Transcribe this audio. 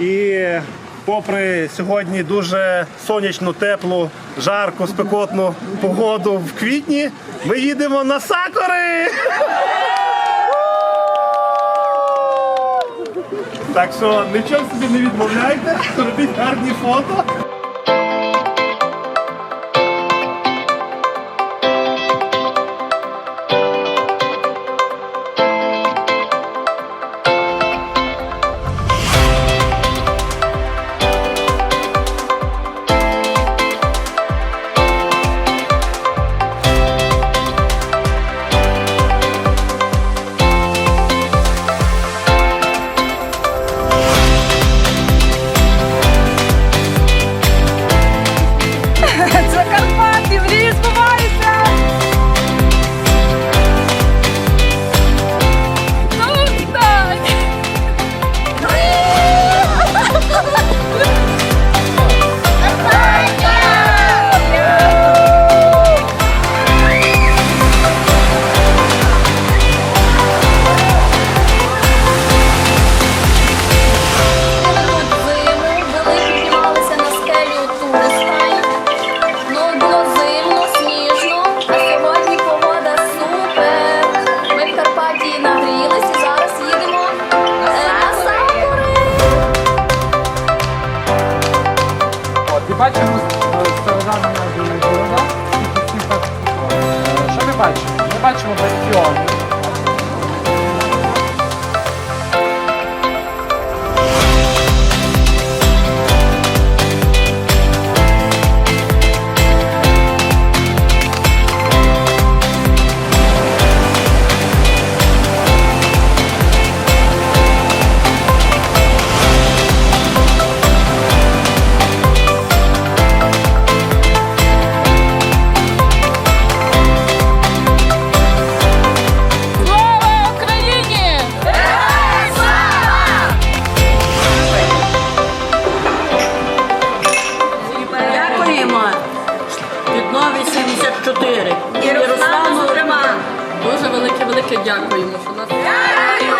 І попри сьогодні дуже сонячну, теплу, жарку, спекотну погоду в квітні, ми їдемо на сакори. Так що нічого собі не відмовляйте, робіть гарні фото. От, і бачимо і стародавня города. Що ми бачимо? Ми бачимо бастіони. 74. І Руслану. Дуже велике, велике дякуємо, що нас Дякую,